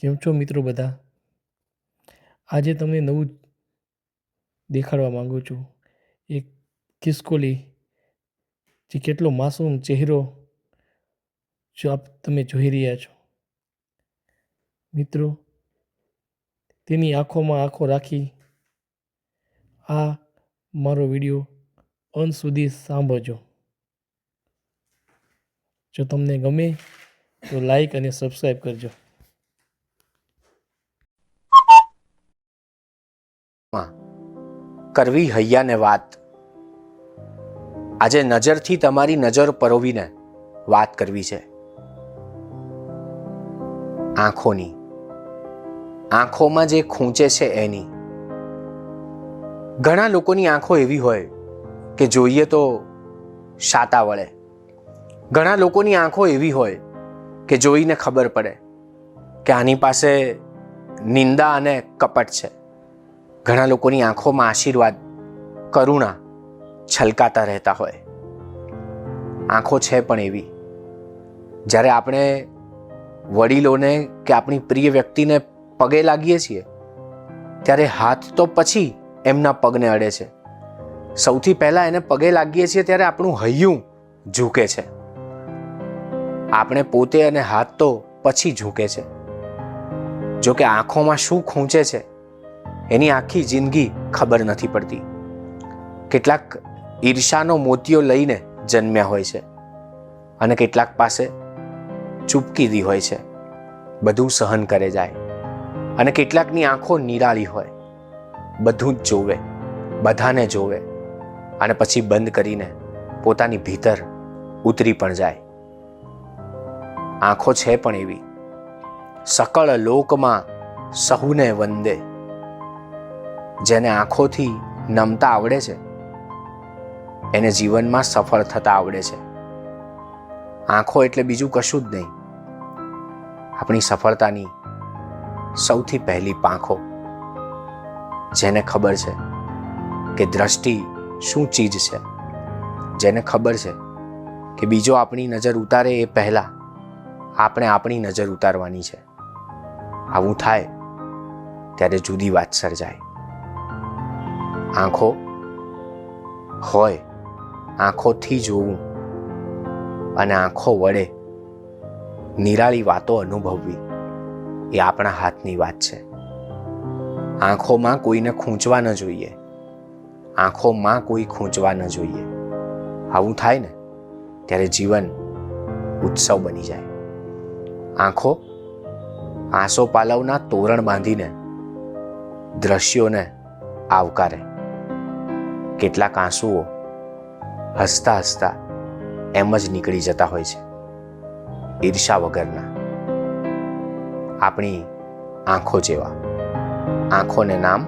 કેમ છો મિત્રો બધા? આજે તમને નવું દેખાડવા માંગુ છું. એક ખિસકોલી જે કેટલો માસૂમ ચહેરો જો આપ તમે જોઈ રહ્યા છો. મિત્રો, તેની આંખોમાં આંખો રાખી આ મારો વીડિયો અંત સુધી સાંભળજો. જો તમને ગમે તો લાઈક અને સબસ્ક્રાઈબ કરજો. કરવી હૈયાને વાત. આજે નજરથી તમારી નજર પરોવીને વાત કરવી છે. આંખોની. આંખોમાં જે ખૂંચે છે એની. ઘણા લોકોની આંખો એવી હોય કે જોઈએ તો શાતા વળે. ઘણા લોકોની આંખો એવી હોય કે જોઈને ખબર પડે કે આની પાસે નિંદા અને કપટ છે. ઘણા લોકોની આંખોમાં આશીર્વાદ, કરુણા છલકાતા રહેતા હોય. આંખો છે પણ એવી. જ્યારે આપણે વડીલોને કે આપણી પ્રિય વ્યક્તિને પગે લાગીએ છીએ, ત્યારે હાથ તો પછી એમના પગને અડે છે. સૌથી પહેલાં એને પગે લાગીએ છીએ ત્યારે આપણું હૈયું ઝૂકે છે. આપણે પોતે અને હાથ તો પછી ઝૂકે છે. જો કે આંખોમાં શું ખૂંચે છે એની આખી જિંદગી ખબર નથી પડતી. કેટલાક ઈર્ષાનો મોતિયો લઈને જન્મ્યા હોય છે અને કેટલાક પાસે ચૂપકીદી હોય છે. બધું સહન કરે જાય અને કેટલાકની આંખો નિરાળી હોય. બધું જ જોવે, બધાને જોવે અને પછી બંધ કરીને પોતાની ભીતર ઉતરી પણ જાય. આંખો છે પણ એવી. સકળ લોકમાં સહુને વંદે. જેને આંખોથી નમતા આવડે છે, એને જીવનમાં સફળ થતા આવડે છે. આંખો એટલે બીજું કશું જ નહીં. આપણી સફળતાની સૌથી પહેલી પાંખો. જેને ખબર છે કે દ્રષ્ટિ શું ચીજ છે. જેને ખબર છે કે બીજો આપણી નજર ઉતારે એ પહેલાં આપણે આપણી નજર ઉતારવાની છે. આવું થાય ત્યારે જુદી વાત સર્જાય. આંખો? હોય, આંખોથી જોવું અને આંખો વડે નિરાળી વાતો અનુભવવી એ આપણા હાથની વાત છે. આંખોમાં કોઈને ખૂંચવા ન જોઈએ. આંખોમાં કોઈ ખૂંચવા ન જોઈએ. આવું થાય ને, ત્યારે જીવન ઉત્સવ બની જાય. આંખો આંસો પાલવના તોરણ બાંધીને દ્રશ્યોને આવકારે. કેટલાક આંસુઓ હસતા હસતા એમ જ નીકળી જતા હોય છે. ઈર્ષા વગરના. આપણી આંખો જેવા. આંખોને નામ